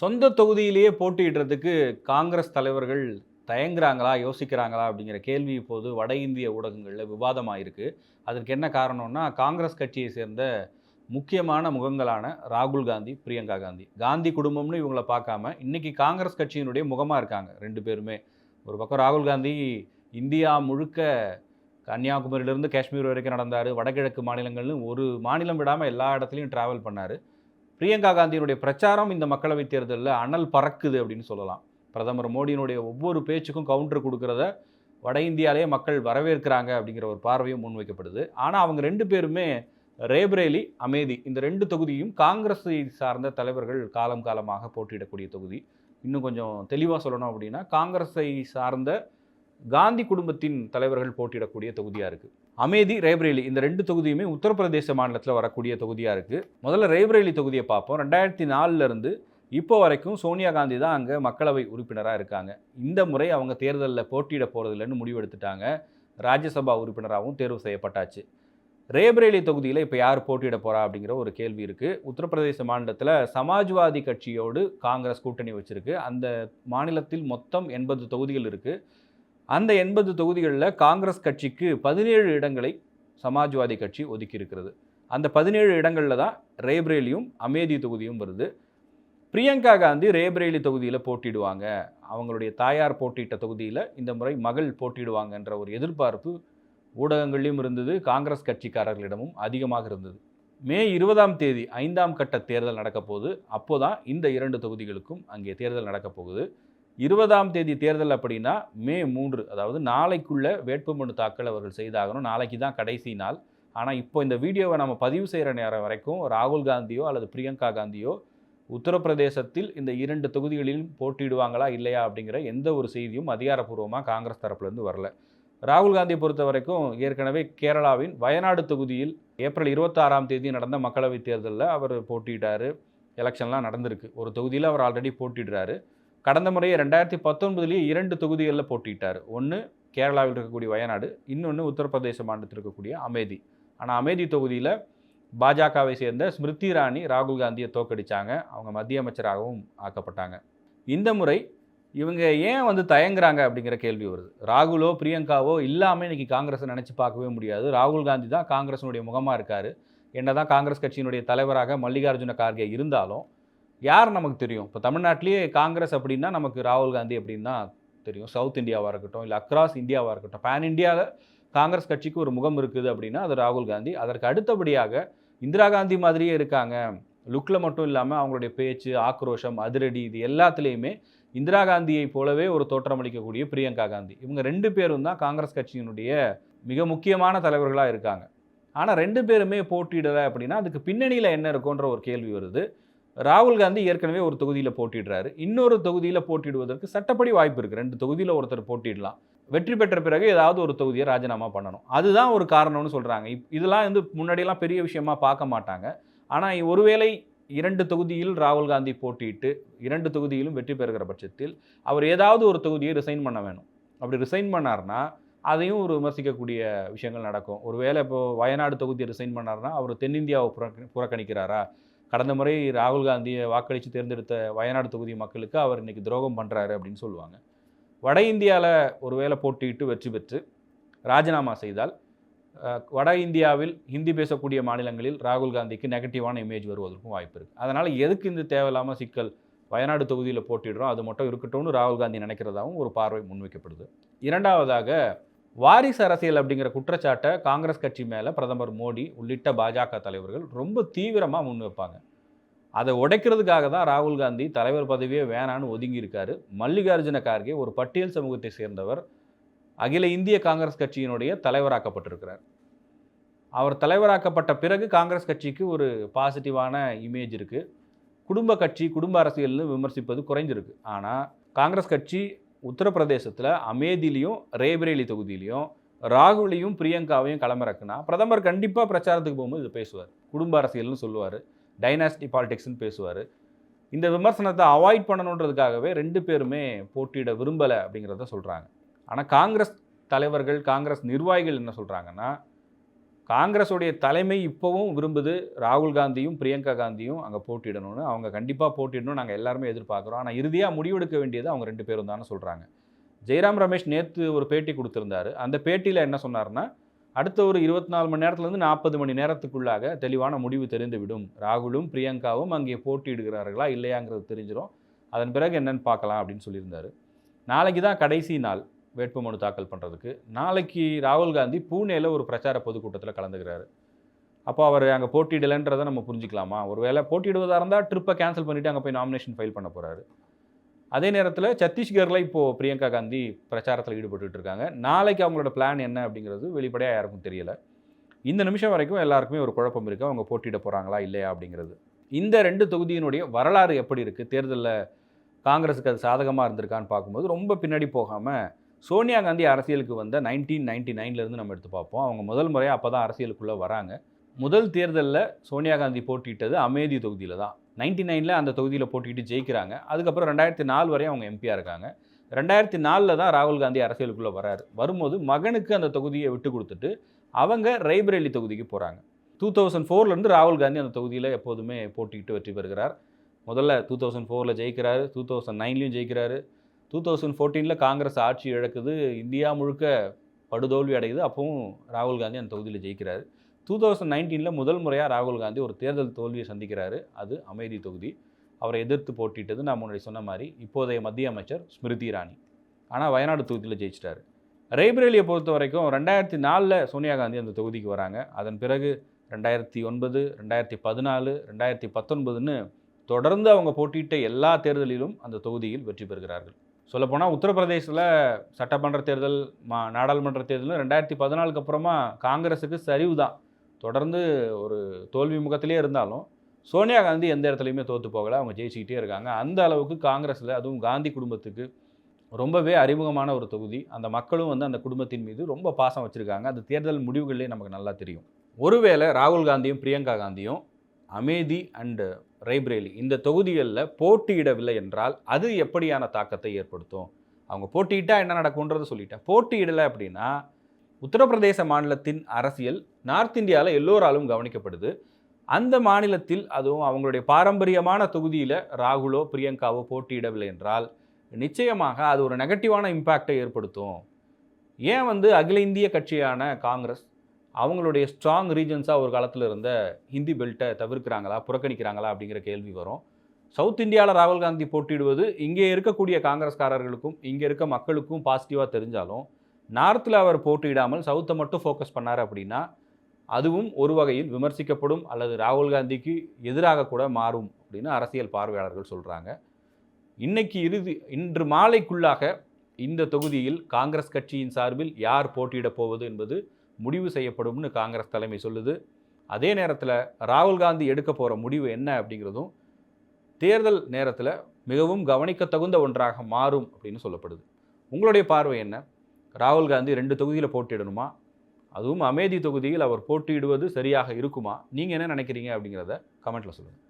சொந்த தொகுதியிலேயே போட்டியிடுறதுக்கு காங்கிரஸ் தலைவர்கள் தயங்குறாங்களா யோசிக்கிறாங்களா அப்படிங்கிற கேள்வி இப்போது வட இந்திய ஊடகங்களில் விவாதமாக இருக்குது அதற்கு என்ன காரணம்னா காங்கிரஸ் கட்சியை சேர்ந்த முக்கியமான முகங்களான ராகுல் காந்தி பிரியங்கா காந்தி. காந்தி குடும்பம்னு இவங்கள பார்க்காம இன்றைக்கி காங்கிரஸ் கட்சியினுடைய முகமாக இருக்காங்க ரெண்டு பேருமே. ஒரு பக்கம் ராகுல் காந்தி இந்தியா முழுக்க கன்னியாகுமரியிலிருந்து காஷ்மீர் வரைக்கும் நடந்தார் வடகிழக்கு மாநிலங்கள்னு ஒரு மாநிலம் விடாமல் எல்லா இடத்துலையும் ட்ராவல் பண்ணார். பிரியங்கா காந்தியினுடைய பிரச்சாரம் இந்த மக்களவைத் தேர்தலில் அனல் பறக்குது அப்படின்னு சொல்லலாம். பிரதமர் மோடியினுடைய ஒவ்வொரு பேச்சுக்கும் கவுண்டர் கொடுக்கறத வட இந்தியாவிலேயே மக்கள் வரவேற்கிறாங்க அப்படிங்கிற ஒரு பார்வையும் முன்வைக்கப்படுது. ஆனால் அவங்க ரெண்டு பேருமே ரேபரேலி அமேதி இந்த ரெண்டு தொகுதியும் காங்கிரஸை சார்ந்த தலைவர்கள் காலம் காலமாக போட்டியிடக்கூடிய தொகுதி. இன்னும் கொஞ்சம் தெளிவாக சொல்லணும் அப்படின்னா காங்கிரஸை சார்ந்த காந்தி குடும்பத்தின் தலைவர்கள் போட்டியிடக்கூடிய தொகுதியாக இருக்குது அமேதி ரேபரேலி இந்த ரெண்டு தொகுதியுமே உத்தரப்பிரதேச மாநிலத்தில் வரக்கூடிய தொகுதியாக இருக்குது முதல்ல ரேபரேலி தொகுதியை பார்ப்போம். ரெண்டாயிரத்தி நாலுலேருந்து இப்போ வரைக்கும் சோனியா காந்தி தான் அங்கே மக்களவை உறுப்பினராக இருக்காங்க. இந்த முறை அவங்க தேர்தலில் போட்டியிட போகிறதில்லன்னு முடிவெடுத்துட்டாங்க ராஜ்யசபா உறுப்பினராகவும் தேர்வு செய்யப்பட்டாச்சு. ரேபரேலி தொகுதியில் இப்போ யார் போட்டியிட போகிறா அப்படிங்கிற ஒரு கேள்வி இருக்குது உத்தரப்பிரதேச மாநிலத்தில் சமாஜ்வாதி கட்சியோடு காங்கிரஸ் கூட்டணி வச்சுருக்கு. அந்த மாநிலத்தில் மொத்தம் எண்பது தொகுதிகள் இருக்குது அந்த எண்பது தொகுதிகளில் காங்கிரஸ் கட்சிக்கு பதினேழு இடங்களை சமாஜ்வாதி கட்சி ஒதுக்கியிருக்கிறது. அந்த பதினேழு இடங்களில் தான் ரேப்ரேலியும் அமேதி தொகுதியும் வருது. பிரியங்கா காந்தி ரேபரேலி தொகுதியில் போட்டிடுவாங்க அவங்களுடைய தாயார் போட்டியிட்ட தொகுதியில் இந்த முறை மகள் போட்டிடுவாங்கன்ற ஒரு எதிர்பார்ப்பு ஊடகங்கள்லையும் இருந்தது. காங்கிரஸ் கட்சிக்காரர்களிடமும் அதிகமாக இருந்தது. மே இருபதாம் தேதி ஐந்தாம் கட்ட தேர்தல் நடக்க போகுது அப்போ தான் இந்த இரண்டு தொகுதிகளுக்கும் அங்கே தேர்தல் நடக்க போகுது இருபதாம் தேதி தேர்தல் அப்படின்னா மே மூன்று அதாவது நாளைக்குள்ளே வேட்புமனு தாக்கல் அவர்கள் செய்தாகணும். நாளைக்கு தான் கடைசி நாள். ஆனால் இப்போ இந்த வீடியோவை நம்ம பதிவு செய்கிற நேரம் வரைக்கும் ராகுல் காந்தியோ அல்லது பிரியங்கா காந்தியோ உத்தரப்பிரதேசத்தில் இந்த இரண்டு தொகுதிகளிலும் போட்டியிடுவாங்களா இல்லையா அப்படிங்கிற எந்த ஒரு செய்தியும் அதிகாரப்பூர்வமாக காங்கிரஸ் தரப்புலேருந்து வரல. ராகுல் காந்தியை பொறுத்த வரைக்கும் ஏற்கனவே கேரளாவின் வயநாடு தொகுதியில் ஏப்ரல் இருபத்தாறாம் தேதி நடந்த மக்களவைத் தேர்தலில் அவர் போட்டியிட்டார். எலெக்ஷன்லாம் நடந்திருக்கு. ஒரு தொகுதியில் அவர் ஆல்ரெடி போட்டிடுறாரு கடந்த முறையே ரெண்டாயிரத்தி பத்தொன்பதுலேயே இரண்டு தொகுதிகளில் போட்டிட்டார் ஒன்று கேரளாவில் இருக்கக்கூடிய வயநாடு இன்னொன்று உத்தரப்பிரதேச மாநிலத்தில் இருக்கக்கூடிய அமேதி. ஆனால் அமேதி தொகுதியில் பாஜகவை சேர்ந்த ஸ்மிருதி இராணி ராகுல் காந்தியை தோக்கடித்தாங்க அவங்க மத்திய அமைச்சராகவும் ஆக்கப்பட்டாங்க. இந்த முறை இவங்க ஏன் வந்து தயங்குறாங்க அப்படிங்கிற கேள்வி வருது. ராகுலோ பிரியங்காவோ இல்லாமல் இன்றைக்கி காங்கிரஸை நினச்சி பார்க்கவே முடியாது. ராகுல் காந்தி தான் காங்கிரஸினுடைய முகமாக இருக்கார். என்னதான் காங்கிரஸ் கட்சியினுடைய தலைவராக மல்லிகார்ஜுன கார்கே இருந்தாலும் யார் நமக்கு தெரியும்? இப்போ தமிழ்நாட்டிலேயே காங்கிரஸ் அப்படின்னா நமக்கு ராகுல் காந்தி அப்படின்னா தெரியும். சவுத் இந்தியாவாக இருக்கட்டும் இல்லை அக்ராஸ் இந்தியாவாக இருக்கட்டும். பேன் இந்தியாவில் காங்கிரஸ் கட்சிக்கு ஒரு முகம் இருக்குது அப்படின்னா அது ராகுல் காந்தி. அதற்கு அடுத்தபடியாக இந்திரா காந்தி மாதிரியே இருக்காங்க. லுக்கில் மட்டும் இல்லாமல் அவங்களுடைய பேச்சு ஆக்ரோஷம் அதிரடி இது எல்லாத்துலேயுமே இந்திரா காந்தியை போலவே ஒரு தோற்றமளிக்கக்கூடிய பிரியங்கா காந்தி. இவங்க ரெண்டு பேரும் தான் காங்கிரஸ் கட்சியினுடைய மிக முக்கியமான தலைவர்களாக இருக்காங்க. ஆனால் ரெண்டு பேருமே போட்டியிடலை அப்படின்னா அதுக்கு பின்னணியில் என்ன இருக்குன்ற ஒரு கேள்வி வருது. ராகுல் காந்தி ஏற்கனவே ஒரு தொகுதியில் போட்டிடுறாரு. இன்னொரு தொகுதியில் போட்டிடுவதற்கு சட்டப்படி வாய்ப்பு இருக்குது ரெண்டு தொகுதியில் ஒருத்தர் போட்டிடலாம். வெற்றி பெற்ற பிறகு ஏதாவது ஒரு தொகுதியை ராஜினாமா பண்ணணும். அதுதான் ஒரு காரணம்னு சொல்கிறாங்க இப் இதெல்லாம் வந்து முன்னாடியெல்லாம் பெரிய விஷயமா பார்க்க மாட்டாங்க. ஆனால் ஒருவேளை இரண்டு தொகுதியில் ராகுல் காந்தி போட்டியிட்டு இரண்டு தொகுதியிலும் வெற்றி பெறுகிற பட்சத்தில் அவர் ஏதாவது ஒரு தொகுதியை ரிசைன் பண்ண வேணும். அப்படி ரிசைன் பண்ணார்னா அதையும் ஒரு விமர்சிக்கக்கூடிய விஷயங்கள் நடக்கும். ஒருவேளை இப்போ வயநாடு தொகுதியை ரிசைன் பண்ணார்னா அவர் தென்னிந்தியாவை புறக்கணிக்கிறாரா? கடந்த முறை ராகுல் காந்தியை வாக்களித்து தேர்ந்தெடுத்த வயநாடு தொகுதி மக்களுக்கு அவர் இன்றைக்கி துரோகம் பண்ணுறாரு அப்படின்னு சொல்லுவாங்க. வட இந்தியாவில் ஒருவேளை போட்டியிட்டு வெற்றி பெற்று ராஜினாமா செய்தால் வட இந்தியாவில் ஹிந்தி பேசக்கூடிய மாநிலங்களில் ராகுல் காந்திக்கு நெகட்டிவான இமேஜ் வருவதற்கும் வாய்ப்பு இருக்குது அதனால் எதுக்கு இந்த தேவையில்லாமல் சிக்கல் வயநாடு தொகுதியில் போட்டிடுறோம் அது மட்டும் இருக்கட்டும்னு ராகுல் காந்தி நினைக்கிறதாவும் ஒரு பார்வை முன்வைக்கப்படுது. இரண்டாவதாக வாரிசு அரசியல் அப்படிங்கிற குற்றச்சாட்டை காங்கிரஸ் கட்சி மேலே பிரதமர் மோடி உள்ளிட்ட பாஜக தலைவர்கள் ரொம்ப தீவிரமாக முன்வைப்பாங்க அதை உடைக்கிறதுக்காக தான் ராகுல் காந்தி தலைவர் பதவியே வேணான்னு ஒதுங்கியிருக்காரு மல்லிகார்ஜுன கார்கே ஒரு பட்டியல் சமூகத்தை சேர்ந்தவர் அகில இந்திய காங்கிரஸ் கட்சியினுடைய தலைவராக்கப்பட்டிருக்கிறார். அவர் தலைவராக்கப்பட்ட பிறகு காங்கிரஸ் கட்சிக்கு ஒரு பாசிட்டிவான இமேஜ் இருக்குது குடும்ப கட்சி குடும்ப அரசியல்னு விமர்சிப்பது குறைஞ்சிருக்கு. ஆனால் காங்கிரஸ் கட்சி உத்தரப்பிரதேசத்தில் அமேதிலையும் ரேபரேலி தொகுதியிலையும் ராகுலையும் பிரியங்காவையும் களமிறக்குனா பிரதமர் கண்டிப்பாக பிரச்சாரத்துக்கு போகும்போது இது பேசுவார். குடும்ப அரசியல்னு சொல்லுவார். டைனாஸ்டி பாலிடிக்ஸ்னு பேசுவார். இந்த விமர்சனத்தை அவாய்ட் பண்ணணுன்றதுக்காகவே ரெண்டு பேருமே போட்டியிட விரும்பலை அப்படிங்கிறத சொல்கிறாங்க ஆனால் காங்கிரஸ் தலைவர்கள் காங்கிரஸ் நிர்வாகிகள் என்ன சொல்கிறாங்கன்னா காங்கிரஸுடைய தலைமை இப்போவும் விரும்புது ராகுல் காந்தியும் பிரியங்கா காந்தியும் அங்கே போட்டியிடணும்னு. அவங்க கண்டிப்பாக போட்டியிடணும் நாங்கள் எல்லாருமே எதிர்பார்க்குறோம். ஆனால் இறுதியாக முடிவெடுக்க வேண்டியது அவங்க ரெண்டு பேரும் தானே சொல்கிறாங்க ஜெயராம் ரமேஷ் நேற்று ஒரு பேட்டி கொடுத்துருந்தாரு. அந்த பேட்டியில் என்ன சொன்னார்னா அடுத்த ஒரு இருபத்தி நாலு மணி நேரத்துலேருந்து நாற்பது மணி நேரத்துக்குள்ளாக தெளிவான முடிவு தெரிந்துவிடும். ராகுலும் பிரியங்காவும் அங்கே போட்டியிடுகிறார்களா இல்லையாங்கிறது தெரிஞ்சிடும் அதன் பிறகு என்னன்னு பார்க்கலாம் அப்படின்னு சொல்லியிருந்தார். நாளைக்கு தான் கடைசி நாள். வேட்புமனு தாக்கல் பண்ணுறதுக்கு நாளைக்கு ராகுல் காந்தி பூனேல ஒரு பிரச்சார பொதுக்கூட்டத்தில் கலந்துக்கிறாரு. அப்போ அவர் அங்கே போட்டியிடலைன்றதை நம்ம புரிஞ்சுக்கலாமா? ஒரு வேளை போட்டியிடுவதாக இருந்தால் ட்ரிப்பை கேன்சல் பண்ணிவிட்டு அங்கே போய் நாமினேஷன் ஃபைல் பண்ண போகிறாரு அதே நேரத்தில் சத்தீஸ்கரில் இப்போது பிரியங்கா காந்தி பிரச்சாரத்தில் ஈடுபட்டு இருக்காங்க. நாளைக்கு அவங்களோட பிளான் என்ன அப்படிங்கிறது வெளிப்படையாக யாருக்கும் தெரியல. இந்த நிமிஷம் வரைக்கும் எல்லாருக்குமே ஒரு குழப்பம் இருக்குது அவங்க போட்டியிட போகிறாங்களா இல்லையா அப்படிங்கிறது. இந்த ரெண்டு தொகுதியினுடைய வரலாறு எப்படி இருக்குது தேர்தலில் காங்கிரஸுக்கு அது சாதகமாக இருந்திருக்கான்னு பார்க்கும்போது ரொம்ப பின்னாடி போகாமல் சோனியா காந்தி அரசியலுக்கு வந்த நைன்டீன் நைன்டி நைன்லேருந்து நம்ம எடுத்து பார்ப்போம். அவங்க முதல் முறையாக அப்போ தான் அரசியலுக்குள்ளே வராங்க. முதல் தேர்தலில் சோனியா காந்தி போட்டியிட்டது அமேதி தொகுதியில் தான். நைன்டி நைனில் அந்த தொகுதியில் போட்டிட்டு ஜெயிக்கிறாங்க. அதுக்கப்புறம் ரெண்டாயிரத்தி நாலு வரையும் அவங்க எம்பியாக இருக்காங்க. ரெண்டாயிரத்தி நாலில் தான் ராகுல் காந்தி அரசியலுக்குள்ளே வராரு. வரும்போது மகனுக்கு அந்த தொகுதியை விட்டு கொடுத்துட்டு அவங்க ரைபரேலி தொகுதிக்கு போகிறாங்க டூ தௌசண்ட் ஃபோர்லேருந்து ராகுல் காந்தி அந்த தொகுதியில் எப்போதுமே போட்டிக்கிட்டு வெற்றி பெறுகிறார். முதல்ல டூ தௌசண்ட் ஃபோரில் ஜெயிக்கிறாரு. டூ தௌசண்ட் நைன்லேயும் ஜெயிக்கிறாரு. டூ தௌசண்ட் ஃபோர்டீனில் காங்கிரஸ் ஆட்சி இழக்குது. இந்தியா முழுக்க படுதோல்வி அடையுது. அப்பவும் ராகுல் காந்தி அந்த தொகுதியில் ஜெயிக்கிறார். டூ தௌசண்ட் நைன்டீனில் முதல் முறையாக ராகுல் காந்தி ஒரு தேர்தல் தோல்வியை சந்திக்கிறாரு. அது அமைதி தொகுதி. அவரை எதிர்த்து போட்டிட்டது நான் முன்னாடி சொன்ன மாதிரி இப்போதைய மத்திய அமைச்சர் ஸ்மிருதி இரானி. ஆனால் வயநாடு தொகுதியில் ஜெயிச்சிட்டாரு. ரேபரேலியை பொறுத்த வரைக்கும் ரெண்டாயிரத்தி நாலில் சோனியா காந்தி அந்த தொகுதிக்கு வராங்க. அதன் பிறகு ரெண்டாயிரத்தி ஒன்பது ரெண்டாயிரத்தி பதினாலு ரெண்டாயிரத்தி பத்தொன்பதுன்னு தொடர்ந்து அவங்க போட்டியிட்ட எல்லா தேர்தலிலும் அந்த தொகுதியில் வெற்றி பெறுகிறார்கள். சொல்லப்போனால் உத்தரப்பிரதேசில் சட்டமன்ற தேர்தல் மா நாடாளுமன்ற தேர்தலும் ரெண்டாயிரத்தி பதினாலுக்கு அப்புறமா காங்கிரஸுக்கு சரிவு தான். தொடர்ந்து ஒரு தோல்வி முகத்திலே இருந்தாலும் சோனியா காந்தி எந்த இடத்துலையுமே தோற்று போகலை. அவங்க ஜெயிச்சுக்கிட்டே இருக்காங்க. அந்த அளவுக்கு காங்கிரஸில் அதுவும் காந்தி குடும்பத்துக்கு ரொம்பவே அறிமுகமான ஒரு தொகுதி. அந்த மக்களும் வந்து அந்த குடும்பத்தின் மீது ரொம்ப பாசம் வச்சுருக்காங்க. அந்த தேர்தல் முடிவுகளே நமக்கு நல்லா தெரியும். ஒருவேளை ராகுல் காந்தியும் பிரியங்கா காந்தியும் அமேதி அண்டு ரைப்ரேலி. இந்த தொகுதிகளில் போட்டியிடவில்லை என்றால் அது எப்படியான தாக்கத்தை ஏற்படுத்தும்? அவங்க போட்டியிட்டால் என்ன நடக்கும்ன்றதை சொல்லிட்டேன். போட்டியிடலை அப்படின்னா உத்தரப்பிரதேச மாநிலத்தின் அரசியல் நார்த் இந்தியாவில் எல்லோராலும் கவனிக்கப்படுது. அந்த மாநிலத்தில் அதுவும் அவங்களுடைய பாரம்பரியமான தொகுதியில் ராகுலோ பிரியங்காவோ போட்டியிடவில்லை என்றால் நிச்சயமாக அது ஒரு நெகட்டிவான இம்பேக்டை ஏற்படுத்தும். ஏன் வந்து அகில இந்திய கட்சியான காங்கிரஸ் அவங்களுடைய ஸ்ட்ராங் ரீஜன்ஸாக ஒரு காலத்தில் இருந்த ஹிந்தி பெல்ட்டை தவிர்க்கிறாங்களா புறக்கணிக்கிறாங்களா அப்படிங்கிற கேள்வி வரும். சவுத் இந்தியாவில் ராகுல் காந்தி போட்டியிடுவது இங்கே இருக்கக்கூடிய காங்கிரஸ்காரர்களுக்கும் இங்கே இருக்க மக்களுக்கும் பாசிட்டிவாக தெரிஞ்சாலும் நார்த்தில் அவர் போட்டியிடாமல் சவுத்தை மட்டும் ஃபோக்கஸ் பண்ணார் அப்படின்னா அதுவும் ஒரு வகையில் விமர்சிக்கப்படும் அல்லது ராகுல் காந்திக்கு எதிராக கூட மாறும் அப்படின்னு அரசியல் பார்வையாளர்கள் சொல்கிறாங்க இன்னைக்கு இறுதி இன்று மாலைக்குள்ளாக இந்த தொகுதியில் காங்கிரஸ் கட்சியின் சார்பில் யார் போட்டியிடப் போவது என்பது முடிவு செய்யப்படும்னு காங்கிரஸ் தலைமை சொல்லுது. அதே நேரத்தில் ராகுல் காந்தி எடுக்க போகிற முடிவு என்ன அப்படிங்கிறதும் தேர்தல் நேரத்தில் மிகவும் கவனிக்க தகுந்த ஒன்றாக மாறும் அப்படின்னு சொல்லப்படுது. உங்களுடைய பார்வை என்ன? ராகுல் காந்தி ரெண்டு தொகுதியில் போட்டியிடணுமா? அதுவும் அமேதி தொகுதியில் அவர் போட்டியிடுவது சரியாக இருக்குமா? நீங்கள் என்ன நினைக்கிறீங்க அப்படிங்கிறத கமெண்ட்டில் சொல்லுங்கள்